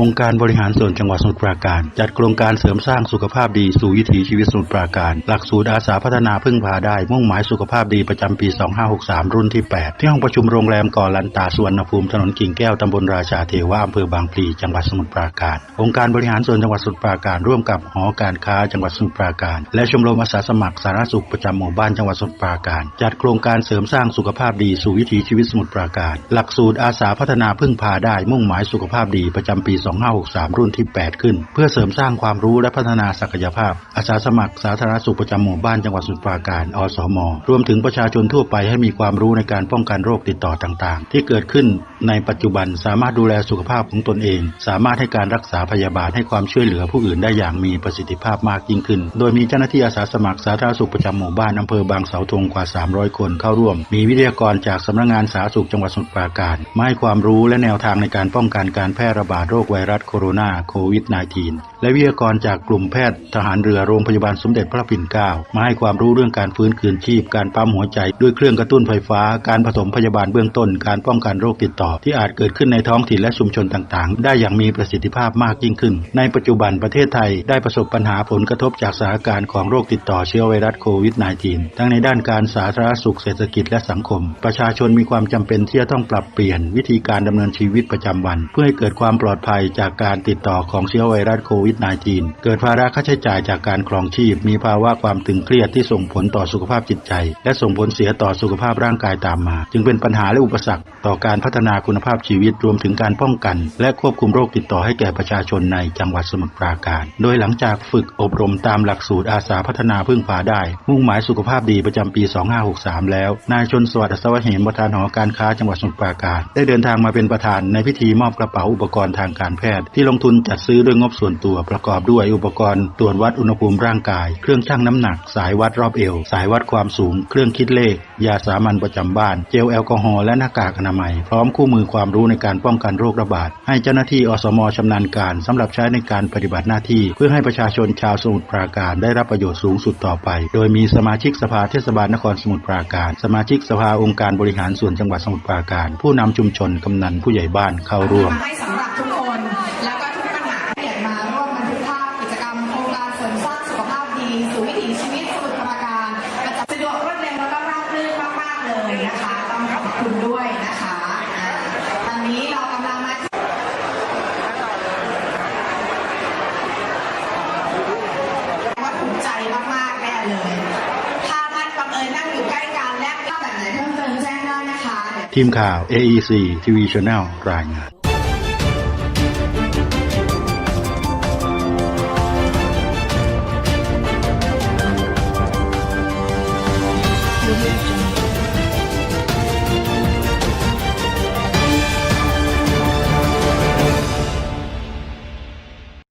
องค์การบริหารส่วนจังหวัดสมุทรปราการ จัดโครงการเสริมสร้างสุขภาพดีสู่วิถีชีวิตสมุทรปราการ หลักสูตรอาสาพัฒนาพึ่งพาได้ มุ่งหมายสุขภาพดีประจำปี 2563 รุ่นที่ 8 ที่ห้องประชุมโรงแรมก่อลันตาสวนภูมิถนนกิ่งแก้วตำบลราชาเทวะอำเภอบางพลีจังหวัดสมุทรปราการ องค์การบริหารส่วนจังหวัดสมุทรปราการร่วมกับหอการค้าจังหวัดสมุทรปราการ และชมรมอาสาสมัครสาธารณสุขประจำหมู่บ้านจังหวัดสมุทรปราการ จัดโครงการเสริมสร้างสุขภาพดีสู่วิถีชีวิตสมุทรปราการ หลักสูตรอาสาพัฒนาพึ่งพาได้ มุ่งหมายสุขภาพดีประจำปี2563 รุ่นที่ 8 ขึ้น เพื่อเสริมสร้างความรู้และพัฒนาศักยภาพ อาสาสมัครสาธารณสุขประจำหมู่บ้านจังหวัดสมุทรปราการ อสม รวมถึงประชาชนทั่วไปให้มีความรู้ในการป้องกันโรคติดต่อต่างๆ ที่เกิดขึ้นในปัจจุบันสามารถดูแลสุขภาพของตนเอง สามารถให้การรักษาพยาบาลให้ความช่วยเหลือผู้อื่นได้อย่างมีประสิทธิภาพมากยิ่งขึ้น โดยมีเจ้าหน้าที่อาสาสมัครสาธารณสุขประจำหมู่บ้านอำเภอบางเสาธงกว่า 300 คนเข้าร่วม มีวิทยากรจากสำนักงานสาธารณสุขจังหวัดสมุทรปราการมาให้ความรู้และแนวทางในการป้องกันการแพร่ระบาดโรคไวไวรัสโคโรนาโควิด -19 และวิทยากรจากกลุ่มแพทย์ทหารเรือโรงพยาบาลสมเด็จพระปิ่นเกล้ามาให้ความรู้เรื่องการฟื้นคืนชีพ การปั๊มหัวใจ ด้วยเครื่องกระตุ้นไฟฟ้า การผสมพยาบาลเบื้องต้น การป้องกันโรคติดต่อ ที่อาจเกิดขึ้นในท้องถิ่นและชุมชนต่างๆ ได้อย่างมีประสิทธิภาพมากยิ่งขึ้น ในปัจจุบันประเทศไทยได้ประสบปัญหาผลกระทบจากสถานการณ์ของโรคติดต่อเชื้อไวรัสโควิด -19 ทั้งในด้านการสาธารณสุขเศรษฐกิจและสังคม ประชาชนมีความจำเป็นที่จะต้องปรับเปลี่ยน วิธีการดำเนินชีวิตประจำวัน เพื่อให้เกิดความปลอดภัยจากการติดต่อของเชื้อไวรัสโควิด -19 เกิดภาระค่าใช้จ่ายจากการครองชีพ มีภาวะความตึงเครียดที่ส่งผลต่อสุขภาพจิตใจ และส่งผลเสียต่อสุขภาพร่างกายตามมา จึงเป็นปัญหาและอุปสรรค ต่อการพัฒนาคุณภาพชีวิตรวมถึงการป้องกัน และควบคุมโรคติดต่อให้แก่ประชาชนในจังหวัดสมุทรปราการ โดยหลังจากฝึกอบรมตามหลักสูตรอาสาพัฒนาพึ่งพาได้ มุ่งหมายสุขภาพดีประจำปี 2563 แล้ว นายชนสวัสดิ์อัศวะเหมประธานหอการค้าจังหวัดสมุทรปราการ ได้เดินทางมาเป็นประธานในพิธีมอบกระเป๋าอุปกรณ์ทางการแพทย์ที่ลงทุนจัดซื้อด้วยงบส่วนตัวประกอบด้วยอุปกรณ์ตรวจวัดอุณหภูมิร่างกาย เครื่องชั่งน้ำหนัก สายวัดรอบเอว สายวัดความสูง เครื่องคิดเลข ยาสามัญประจำบ้าน เจลแอลกอฮอล์และหน้ากากอนามัย พร้อมคู่มือความรู้ในการป้องกันโรคระบาด ให้เจ้าหน้าที่อสมชำนาญการสำหรับใช้ในการปฏิบัติหน้าที่ เพื่อให้ประชาชนชาวสมุทรปราการได้รับประโยชน์สูงสุดต่อไป โดยมีสมาชิกสภาเทศบาลนครสมุทรปราการ สมาชิกสภาองค์การบริหารส่วนจังหวัดสมุทรปราการ ผู้นำชุมชนกำนันผู้ใหญ่บ้านเข้าร่วม ชีวิตสมุทรปราการสะดวกรวดเร็วแล้วก็ราบรื่นมากๆเลยนะคะต้องขอบคุณด้วยนะคะตอนนี้เรากำลังมาว่าถูกใจมากๆแน่เลย ถ้าท่านบังเอิญนั่งอยู่ใกล้กันและภาพแบบไหนเพิ่มเติมแจ้งได้นะคะ ทีมข่าว AEC TV Channel รายงาน